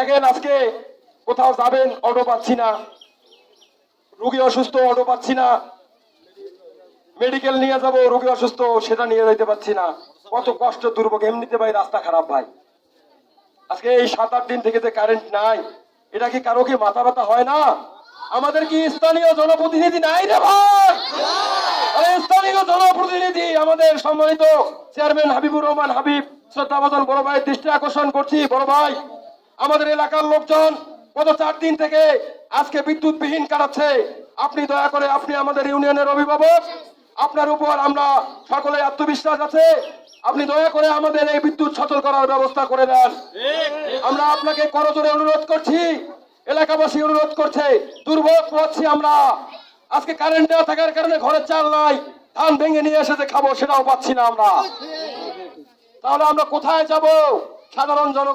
দেখেন আজকে কোথাও যাবেন অটো পাচ্ছি না। রুগী অসুস্থ অটো পাচ্ছি না। মেডিকেল নিয়ে যাব, রোগী অসুস্থ, সেটা নিয়ে যেতে পারছি না। কত কষ্ট দুর্ভোগ, এমনিতে ভাই রাস্তা খারাপ ভাই। আজকে এই সাত আট দিন থেকে যে কারেন্ট নাই, এটা কি কারও কি মাথা ব্যথা হয় না? আমাদের কি স্থানীয় জনপ্রতিনিধি নাই রে ভাই? স্থানীয় জনপ্রতিনিধি, আমাদের সম্মানিত চেয়ারম্যান হাবিবুর রহমান হাবিব, শ্রদ্ধাভাজন বড় ভাই দৃষ্টি আকর্ষণ করছি, বড় ভাই। আমাদের এলাকার লোকজন গত চার দিন থেকে আজকে বিদ্যুৎ বিহীন কাটাচ্ছে। আপনি দয়া করে, আপনি আমাদের ইউনিয়নের অভিভাবক, আপনার উপর আমরা সকলে আত্মবিশ্বাস আছে। আপনি দয়া করে আমাদের এই বিদ্যুৎ সচল করার ব্যবস্থা করে দেন। আমরা আপনাকে করজোরে অনুরোধ করছি, এলাকাবাসী অনুরোধ করছে, দুর্ভোগ পাচ্ছি আমরা। আজকে কারেন্ট না থাকার কারণে ঘরের চাল নাই, ধান ভেঙে নিয়ে এসে খাব, সেটাও পাচ্ছি না আমরা। তাহলে আমরা কোথায় যাব? সাধারণ জন